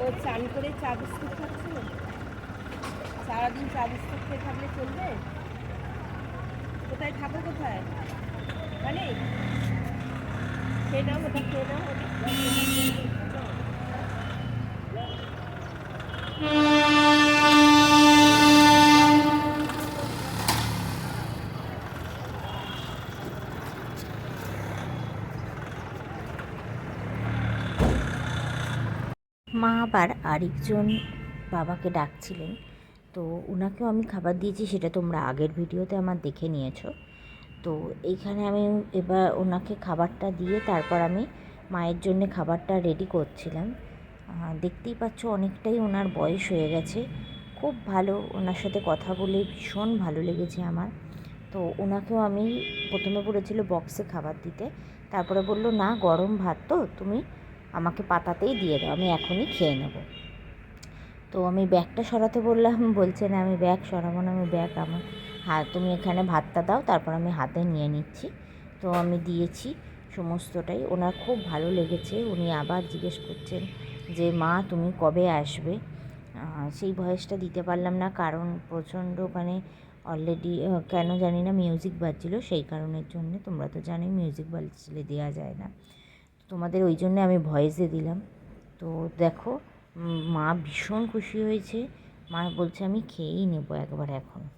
ও চান করে চা বিস্কুট খাচ্ছে? সারাদিন চা বিস্কুট খেয়ে থাকলে চলবে? কোথায় খাব কোথায়? মানে? খেয়ে নাও, ওটা খেয়ে নাও। ওটা মা আবার আরেকজন বাবাকে ডাকছিলেন। তো ওনাকেও আমি খাবার দিয়েছি, সেটা তোমরা আগের ভিডিওতে আমার দেখে নিয়েছো। তো এইখানে আমি এবার ওনাকে খাবারটা দিয়ে তারপর আমি মায়ের জন্য খাবারটা রেডি করছিলাম। দেখতেই পাচ্ছ অনেকটাই ওনার বয়স হয়ে গেছে। খুব ভালো ওনার সাথে কথা বলে ভীষণ ভালো লেগেছে আমার। তো ওনাকেও আমি প্রথমে বলেছিল বক্সে খাবার দিতে। তারপরে বলল, না, গরম ভাত তো, তুমি আমাকে পাতাতেই দিয়ে দাও, আমি এখনই খেয়ে নেব। তো আমি ব্যাগটা সরাতে বললাম, বলছে, না, আমি ব্যাগ সরাবো না, আমি ব্যাগ আমার হ্যাঁ তুমি এখানে ভাতটা দাও, তারপর আমি হাতে নিয়ে নিচ্ছি। তো আমি দিয়েছি সমস্তটাই। ওনার খুব ভালো লেগেছে। উনি আবার জিজ্ঞেস করছেন যে, মা, তুমি কবে আসবে? সেই ভয়েসটা দিতে পারলাম না, কারণ প্রচণ্ড মানে অলরেডি কেন জানি না মিউজিক বাজছিল, সেই কারণের জন্য, তোমরা তো জানোই মিউজিক বাজলে দেওয়া যায় না। তোমাদের ওই জন্য আমি ভয়েসে দিলাম। তো দেখো মা ভীষণ খুশি হয়েছে। মা বলছে, আমি খেয়েই নেব একবার এখন।